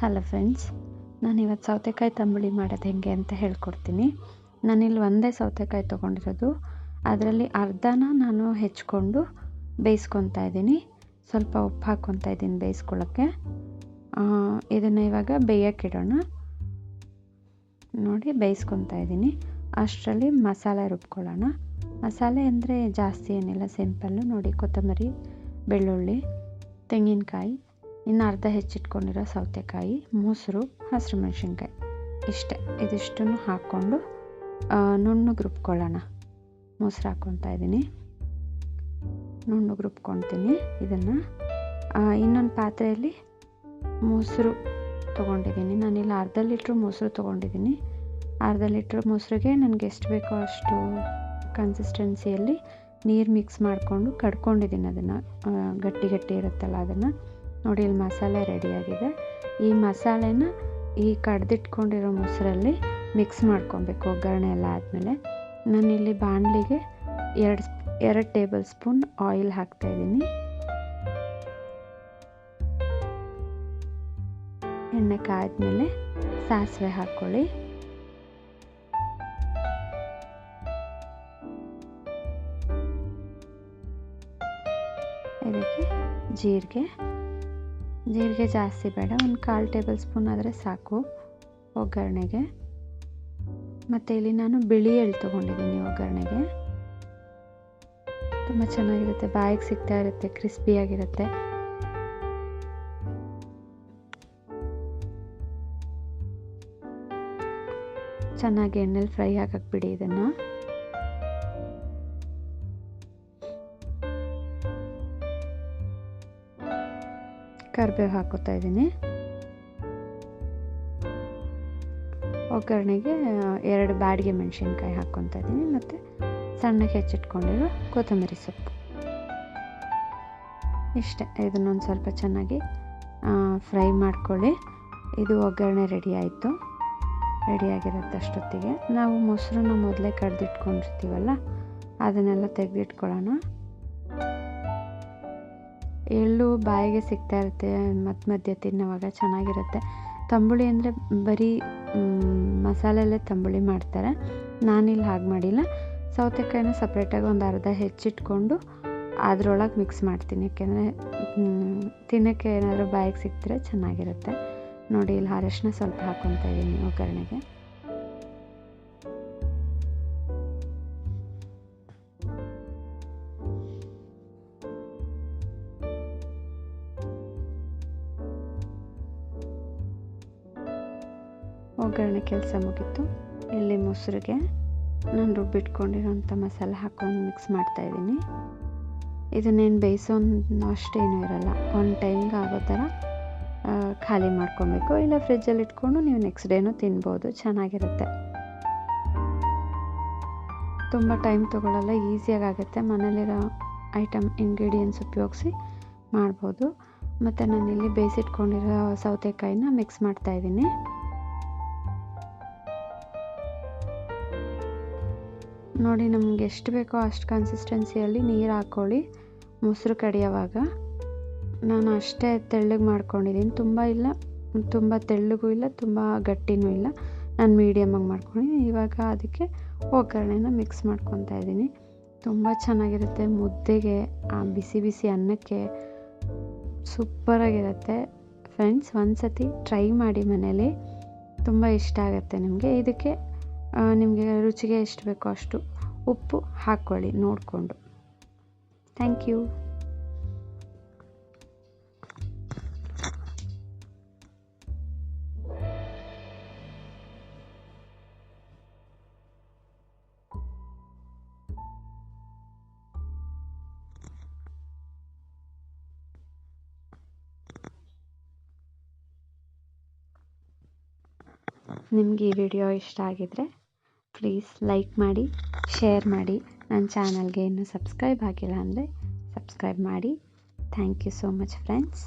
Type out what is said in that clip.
Hello friends ನಾನು ಇವತ್ತು ಸೌತೆಕಾಯಿ ತಂಬುಳಿ ಮಾಡೋದು ಹೇಗೆ ಅಂತ ಹೇಳ್ಕೊಡ್ತೀನಿ. ನಾನಿಲ್ಲಿ ಒಂದೇ ಸೌತೆಕಾಯಿ ತೊಗೊಂಡಿರೋದು. ಅದರಲ್ಲಿ ಅರ್ಧನ ನಾನು ಹೆಚ್ಕೊಂಡು ಬೇಯಿಸ್ಕೊತಾ ಇದ್ದೀನಿ. ಸ್ವಲ್ಪ ಉಪ್ಪು ಹಾಕ್ಕೊತಾ ಇದ್ದೀನಿ ಬೇಯಿಸ್ಕೊಳ್ಳೋಕ್ಕೆ. ಇದನ್ನು ಇವಾಗ ಬೇಯೋಕ್ಕಿಡೋಣ ನೋಡಿ, ಬೇಯಿಸ್ಕೊತಾ ಇದ್ದೀನಿ. ಅಷ್ಟರಲ್ಲಿ ಮಸಾಲೆ ರುಬ್ಕೊಳ್ಳೋಣ. ಮಸಾಲೆ ಅಂದರೆ ಜಾಸ್ತಿ ಏನಿಲ್ಲ, ಸಿಂಪಲ್ಲು. ನೋಡಿ, ಕೊತ್ತಂಬರಿ, ಬೆಳ್ಳುಳ್ಳಿ, ತೆಂಗಿನಕಾಯಿ ಇನ್ನು ಅರ್ಧ ಹೆಚ್ಚಿಟ್ಕೊಂಡಿರೋ ಸೌತೆಕಾಯಿ, ಮೊಸರು, ಹಸಿರು ಮೆಣಸಿನ್ಕಾಯಿ ಇಷ್ಟೇ. ಇದಿಷ್ಟನ್ನು ಹಾಕ್ಕೊಂಡು ನುಣ್ಣಗೆ ರುಬ್ಕೊಳ್ಳೋಣ ಮೊಸರು ಹಾಕ್ಕೊತಾ ಇದ್ದೀನಿ. ನುಣ್ಣಗೆ ರುಬ್ಕೊತೀನಿ ಇದನ್ನು. ಇನ್ನೊಂದು ಪಾತ್ರೆಯಲ್ಲಿ ಮೊಸರು ತೊಗೊಂಡಿದ್ದೀನಿ. ನಾನಿಲ್ಲಿ ಅರ್ಧ ಲೀಟ್ರ್ ಮೊಸರು ತೊಗೊಂಡಿದ್ದೀನಿ. ಅರ್ಧ ಲೀಟ್ರ್ ಮೊಸರಿಗೆ ನನಗೆ ಎಷ್ಟು ಬೇಕೋ ಅಷ್ಟು ಕನ್ಸಿಸ್ಟೆನ್ಸಿಯಲ್ಲಿ ನೀರು ಮಿಕ್ಸ್ ಮಾಡಿಕೊಂಡು ಕಡ್ಕೊಂಡಿದ್ದೀನಿ ಅದನ್ನು. ಗಟ್ಟಿ ಗಟ್ಟಿ ಇರುತ್ತಲ್ಲ ಅದನ್ನು. ನೋಡಿ, ಇಲ್ಲಿ ಮಸಾಲೆ ರೆಡಿಯಾಗಿದೆ ಈ ಮಸಾಲೆನ ಈ ಕಡ್ದಿಟ್ಕೊಂಡಿರೋ ಮೊಸರಲ್ಲಿ ಮಿಕ್ಸ್ ಮಾಡ್ಕೊಬೇಕು, ಒಗ್ಗರಣೆ ಎಲ್ಲ ಆದಮೇಲೆ. ನಾನಿಲ್ಲಿ ಬಾಣಲಿಗೆ ಎರಡು ಎರಡು ಟೇಬಲ್ ಸ್ಪೂನ್ ಆಯಿಲ್ ಹಾಕ್ತಾಯಿದ್ದೀನಿ ಎಣ್ಣೆ ಕಾದ್ಮೇಲೆ ಸಾಸಿವೆ ಹಾಕ್ಕೊಳ್ಳಿ. ಇದಕ್ಕೆ ಜೀರಿಗೆ. ಜೀರಿಗೆ ಜಾಸ್ತಿ ಬೇಡ, ಒಂದು ಕಾಲು ಟೇಬಲ್ ಸ್ಪೂನ್ ಆದರೆ ಸಾಕು ಒಗ್ಗರಣೆಗೆ. ಮತ್ತು ಇಲ್ಲಿ ನಾನು ಬಿಳಿ ಎಳ್ಳು ತೊಗೊಂಡಿದ್ದೀನಿ ಒಗ್ಗರಣೆಗೆ. ತುಂಬ ಚೆನ್ನಾಗಿರುತ್ತೆ, ಬಾಯಿಗೆ ಸಿಗ್ತಾ ಇರುತ್ತೆ ಕ್ರಿಸ್ಪಿಯಾಗಿರುತ್ತೆ ಚೆನ್ನಾಗಿ ಎಣ್ಣೆಲಿ ಫ್ರೈ ಆಗಕ್ಕೆ ಬಿಡಿ ಇದನ್ನು. ಕರಿಬೇವು ಹಾಕೋತಾ ಇದ್ದೀನಿ. ಒಗ್ಗರಣೆಗೆ ಎರಡು ಬ್ಯಾಡಿಗೆ ಮೆಣಸಿನ್ಕಾಯಿ ಹಾಕ್ಕೊತಾ ಇದ್ದೀನಿ ಮತ್ತು ಸಣ್ಣಗೆ ಹೆಚ್ಚಿಟ್ಕೊಂಡಿರೋ ಕೊತ್ತಂಬರಿ ಸೊಪ್ಪು. ಇಷ್ಟೇ ಇದನ್ನೊಂದು ಸ್ವಲ್ಪ ಚೆನ್ನಾಗಿ ಫ್ರೈ ಮಾಡ್ಕೊಳ್ಳಿ. ಇದು ಒಗ್ಗರಣೆ ರೆಡಿ ಆಯಿತು. ರೆಡಿಯಾಗಿರುತ್ತೆ ಅಷ್ಟೊತ್ತಿಗೆ. ನಾವು ಮೊಸರನ್ನ ಮೊದಲೇ ಕಡ್ದಿಟ್ಕೊಂಡಿರ್ತೀವಲ್ಲ, ಅದನ್ನೆಲ್ಲ ತೆಗೆದಿಟ್ಕೊಳ್ಳೋಣ. ಎಳ್ಳು ಬಾಯಿಗೆ ಸಿಗ್ತಾ ಇರುತ್ತೆ ಮಧ್ಯ ಮಧ್ಯೆ ತಿನ್ನೋವಾಗ ಚೆನ್ನಾಗಿರುತ್ತೆ. ತಂಬುಳಿ ಅಂದರೆ ಬರೀ ಮಸಾಲೆಯಲ್ಲೇ ತಂಬುಳಿ ಮಾಡ್ತಾರೆ. ನಾನಿಲ್ಲಿ ಹಾಗೆ ಮಾಡಿಲ್ಲ. ಸೌತೆಕಾಯಿನ ಸಪ್ರೇಟಾಗಿ ಒಂದು ಅರ್ಧ ಹೆಚ್ಚಿಟ್ಕೊಂಡು ಅದರೊಳಗೆ ಮಿಕ್ಸ್ ಮಾಡ್ತೀನಿ. ಯಾಕೆಂದರೆ ತಿನ್ನೋಕ್ಕೆ ಏನಾದರೂ ಬಾಯಿಗೆ ಸಿಕ್ತರೆ ಚೆನ್ನಾಗಿರುತ್ತೆ. ನೋಡಿ, ಇಲ್ಲಿ ಅರಶಿನ ಸ್ವಲ್ಪ ಹಾಕ್ಕೊತಾ ಇದ್ದೀನಿ ಒಗ್ಗರಣೆಗೆ ಒಗ್ಗರಣೆ ಕೆಲಸ ಮುಗೀತು. ಇಲ್ಲಿ ಮೊಸರಿಗೆ ನಾನು ರುಬ್ಬಿಟ್ಕೊಂಡಿರೋಂಥ ಮಸಾಲೆ ಹಾಕ್ಕೊಂಡು ಮಿಕ್ಸ್ ಮಾಡ್ತಾಯಿದ್ದೀನಿ ಇದನ್ನೇನು ಬೇಯಿಸೋ ಅಷ್ಟೇನೂ ಇರಲ್ಲ. ಒಂದು ಟೈಮ್ಗೆ ಆಗೋ ಥರ ಖಾಲಿ ಮಾಡ್ಕೊಬೇಕು. ಇಲ್ಲ ಫ್ರಿಜ್ಜಲ್ಲಿ ಇಟ್ಕೊಂಡು ನೀವು ನೆಕ್ಸ್ಟ್ ಡೇನೂ ತಿನ್ಬೋದು. ಚೆನ್ನಾಗಿರುತ್ತೆ. ತುಂಬ ಟೈಮ್ ತೊಗೊಳ್ಳಲ್ಲ ಈಸಿಯಾಗಿ ಆಗುತ್ತೆ ಮನೇಲಿರೋ ಐಟಮ್ ಇಂಗ್ರೀಡಿಯೆಂಟ್ಸ್ ಉಪಯೋಗಿಸಿ ಮಾಡ್ಬೋದು. ಮತ್ತು ನಾನಿಲ್ಲಿ ಬೇಯಿಸಿಟ್ಕೊಂಡಿರೋ ಸೌತೆಕಾಯಿನ ಮಿಕ್ಸ್ ಮಾಡ್ತಾಯಿದ್ದೀನಿ ನೋಡಿ, ನಮ್ಗೆ ಎಷ್ಟು ಬೇಕೋ ಅಷ್ಟು ಕನ್ಸಿಸ್ಟೆನ್ಸಿಯಲ್ಲಿ ನೀರು ಹಾಕ್ಕೊಳ್ಳಿ ಮೊಸರು ಕಡಿಯೋವಾಗ. ನಾನು ಅಷ್ಟೇ ತೆಳ್ಳಗೆ ಮಾಡ್ಕೊಂಡಿದ್ದೀನಿ. ತುಂಬ ಇಲ್ಲ, ತುಂಬ ತೆಳ್ಳಗೂ ಇಲ್ಲ, ತುಂಬ ಗಟ್ಟಿನೂ ಇಲ್ಲ. ನಾನು ಮೀಡಿಯಮಾಗಿ ಮಾಡ್ಕೊಂಡಿದ್ದೀನಿ. ಇವಾಗ ಅದಕ್ಕೆ ಒಗ್ಗರಣೆನ ಮಿಕ್ಸ್ ಮಾಡ್ಕೊತಾ ಇದ್ದೀನಿ. ತುಂಬ ಚೆನ್ನಾಗಿರುತ್ತೆ. ಮುದ್ದೆಗೆ, ಆ ಬಿಸಿ ಬಿಸಿ ಅನ್ನಕ್ಕೆ ಸೂಪರಾಗಿರುತ್ತೆ. ಫ್ರೆಂಡ್ಸ್ ಒಂದು ಸತಿ ಟ್ರೈ ಮಾಡಿ ಮನೇಲಿ. ತುಂಬ ಇಷ್ಟ ಆಗುತ್ತೆ ನಿಮಗೆ. ಇದಕ್ಕೆ ನಿಮಗೆ ರುಚಿಗೆ ಎಷ್ಟು ಬೇಕೋ ಅಷ್ಟು ಉಪ್ಪು ಹಾಕ್ಕೊಳ್ಳಿ, ನೋಡಿಕೊಂಡು. ಥ್ಯಾಂಕ್ ಯು ನಿಮಗೆ ಈ ವಿಡಿಯೋ ಇಷ್ಟ ಆಗಿದರೆ ಪ್ಲೀಸ್ ಲೈಕ್ ಮಾಡಿ ಶೇರ್ ಮಾಡಿ. ನನ್ನ ಚಾನಲ್ಗೆ ಇನ್ನೂ ಸಬ್ಸ್ಕ್ರೈಬ್ ಆಗಿಲ್ಲ ಅಂದರೆ ಸಬ್ಸ್ಕ್ರೈಬ್ ಮಾಡಿ. Thank you so much friends